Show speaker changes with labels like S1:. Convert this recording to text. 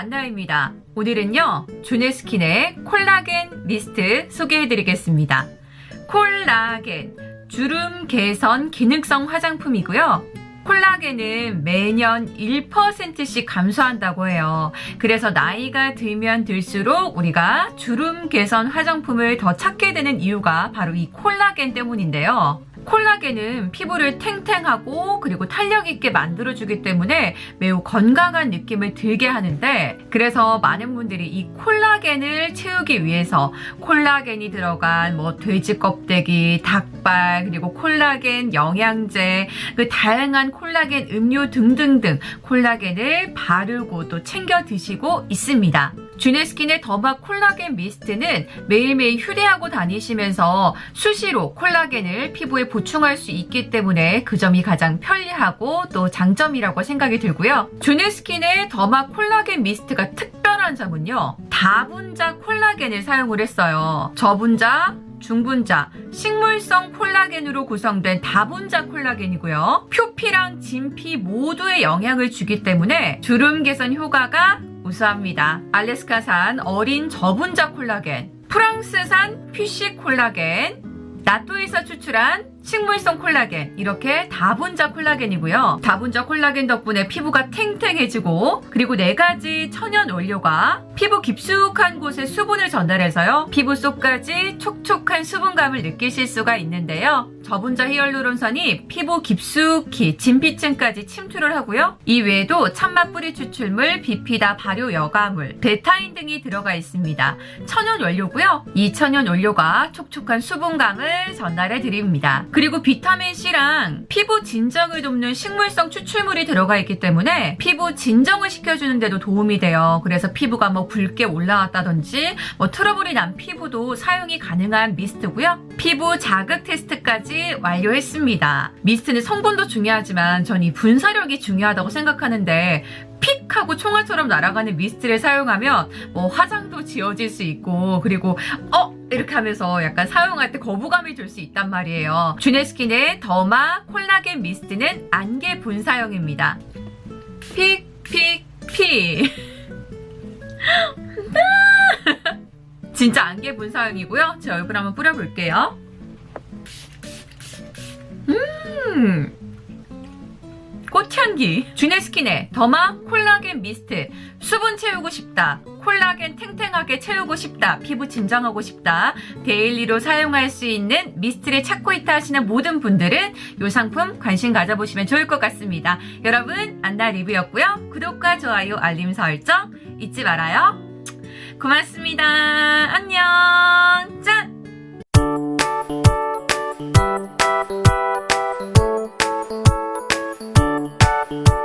S1: 안나입니다. 오늘은요, 주네스킨의 콜라겐 미스트 소개해드리겠습니다. 콜라겐, 주름 개선 기능성 화장품이고요. 콜라겐은 매년 1%씩 감소한다고 해요. 그래서 나이가 들면 들수록 우리가 주름 개선 화장품을 더 찾게 되는 이유가 바로 이 콜라겐 때문인데요. 콜라겐은 피부를 탱탱하고 그리고 탄력 있게 만들어주기 때문에 매우 건강한 느낌을 들게 하는데 그래서 많은 분들이 이 콜라겐을 채우기 위해서 콜라겐이 들어간 뭐 돼지 껍데기, 닭발 그리고 콜라겐 영양제 그 다양한 콜라겐 음료 등등등 콜라겐을 바르고 또 챙겨 드시고 있습니다. 주네스킨의 더마 콜라겐 미스트는 매일매일 휴대하고 다니시면서 수시로 콜라겐을 피부에 보충할 수 있기 때문에 그 점이 가장 편리하고 또 장점이라고 생각이 들고요. 주네스킨의 더마 콜라겐 미스트가 특별한 점은요. 다분자 콜라겐을 사용을 했어요. 저분자, 중분자, 식물성 콜라겐으로 구성된 다분자 콜라겐이고요. 표피랑 진피 모두에 영향을 주기 때문에 주름 개선 효과가 우수합니다. 알래스카산 어린 저분자 콜라겐, 프랑스산 퓨시 콜라겐, 나토에서 추출한 식물성 콜라겐 이렇게 다분자 콜라겐이고요. 다분자 콜라겐 덕분에 피부가 탱탱해지고 그리고 네 가지 천연 원료가 피부 깊숙한 곳에 수분을 전달해서요. 피부 속까지 촉촉한 수분감을 느끼실 수가 있는데요. 저분자 히알루론산이 피부 깊숙이 진피층까지 침투를 하고요. 이 외에도 찬맛 뿌리 추출물, 비피다 발효 여과물, 베타인 등이 들어가 있습니다. 천연 원료고요. 이 천연 원료가 촉촉한 수분감을 전달해 드립니다. 그리고 비타민 C랑 피부 진정을 돕는 식물성 추출물이 들어가 있기 때문에 피부 진정을 시켜주는데도 도움이 돼요. 그래서 피부가 뭐 붉게 올라왔다든지 뭐 트러블이 난 피부도 사용이 가능한 미스트고요. 피부 자극 테스트 까지 완료했습니다. 미스트는 성분도 중요하지만 전 이 분사력이 중요하다고 생각하는데 픽 하고 총알처럼 날아가는 미스트를 사용하면 뭐 화장도 지워질 수 있고 그리고 어 이렇게 하면서 약간 사용할 때 거부감이 들 수 있단 말이에요. 주네스킨의 더마 콜라겐 미스트는 안개 분사형입니다. 픽 픽 픽. 진짜 안개 분사형이고요. 제 얼굴 한번 뿌려볼게요. 음. 꽃향기 주네스킨의 더마 콜라겐 미스트. 수분 채우고 싶다. 콜라겐 탱탱하게 채우고 싶다. 피부 진정하고 싶다. 데일리로 사용할 수 있는 미스트를 찾고 있다 하시는 모든 분들은 이 상품 관심 가져보시면 좋을 것 같습니다. 여러분 안나 리뷰였고요. 구독과 좋아요 알림 설정 잊지 말아요. 고맙습니다. 안녕 you